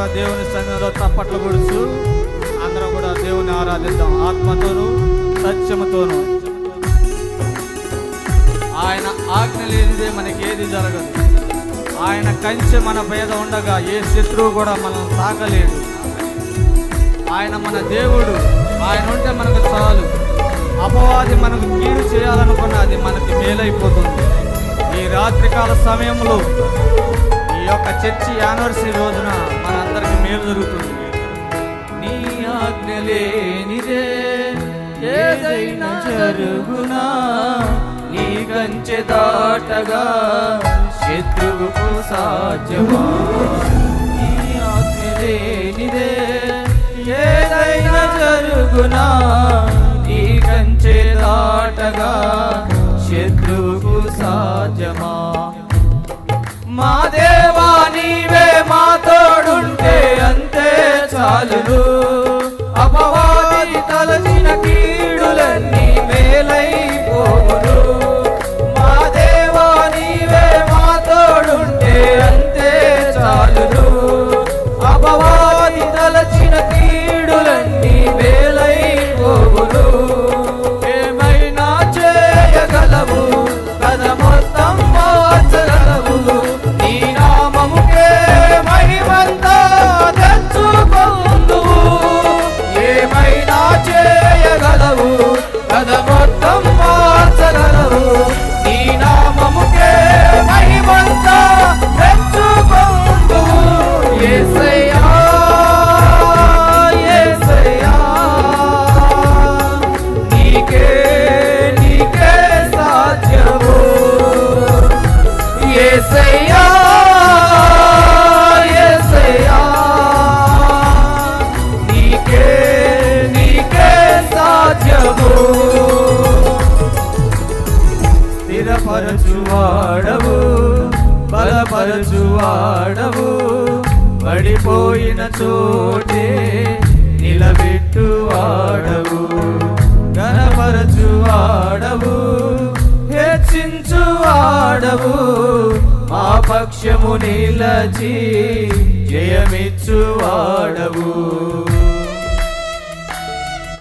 కూడా దేవుని సంఘంలో తప్పట్లు గుడుచు అందరం కూడా దేవుని ఆరాధిద్దాం. ఆత్మతోను సత్యముతోను. ఆయన ఆజ్ఞ లేనిదే మనకి ఏది జరగదు. ఆయన కంచె మన పేద ఉండగా ఏ శత్రువు కూడా మనం తాకలేడు ఆయన మన దేవుడు. ఆయన ఉంటే మనకు చాలు. అపవాది మనకు కీడు చేయాలనుకున్న అది మనకి మేలైపోతుంది. ఈ రాత్రికాల సమయంలో ఈ యొక్క చర్చి యానివర్సరీ రోజున మేలు జరుగుతుంది. నీ ఆజ్ఞ లేనిదే ఏదైనా జరుగునా? నీ కంచె దాటగా శత్రువుకు సాధ్యమా? నీ ఆజ్ఞ లేనిదే ఏదైనా జరుగునా? నీ కంచె దాటగా అపవాది బలపరచువాడవు పడిపోయిన చోటే నిలబెట్టువాడవు. గణపరచువాడవు హెచ్చించువాడవు. మా పక్షము నిలచి